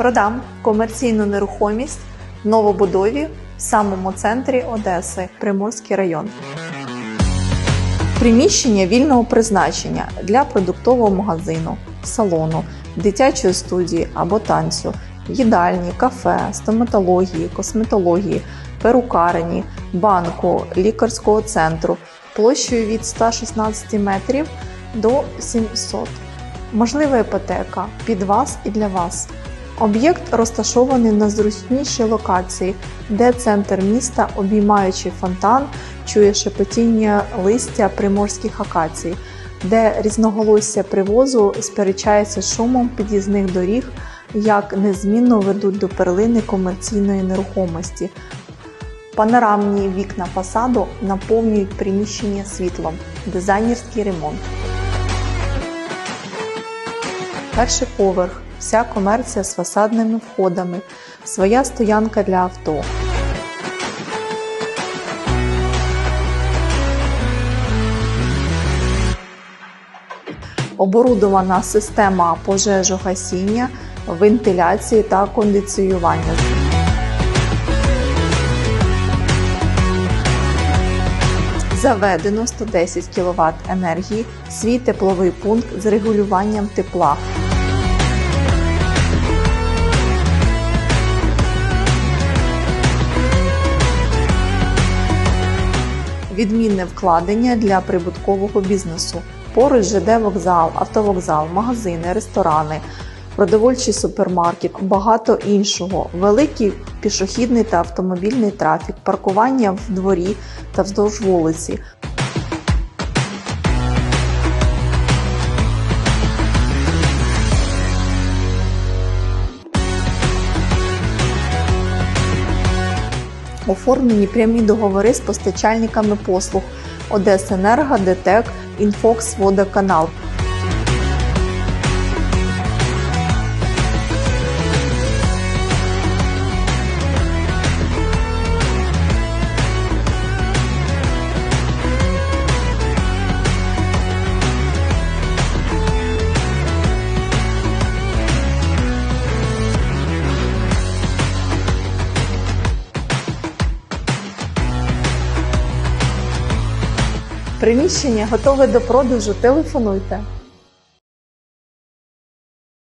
Продам комерційну нерухомість в новобудові в самому центрі Одеси, Приморський район. Приміщення вільного призначення для продуктового магазину, салону, дитячої студії або танцю, їдальні, кафе, стоматології, косметології, перукарні, банку, лікарського центру площею від 116 метрів до 700. Можлива іпотека під вас і для вас. Об'єкт розташований на зручнішій локації, де центр міста, обіймаючи фонтан, чує шепотіння листя приморських акацій, де різноголосся привозу сперечається шумом під'їзних доріг, як незмінно ведуть до перлини комерційної нерухомості. Панорамні вікна фасаду наповнюють приміщення світлом, дизайнерський ремонт. Перший поверх, вся комерція з фасадними входами, своя стоянка для авто. Оборудована система пожежогасіння, вентиляції та кондиціювання. Заведено 110 кВт енергії, свій тепловий пункт з регулюванням тепла. Відмінне вкладення для прибуткового бізнесу. Поруч ЖД вокзал, автовокзал, магазини, ресторани, продовольчий супермаркет, багато іншого, великий пішохідний та автомобільний трафік, паркування в дворі та вздовж вулиці. Оформлені прямі договори з постачальниками послуг Одесенерго, ДТЕК, Інфокс, Водоканал. Приміщення готове до продажу. Телефонуйте.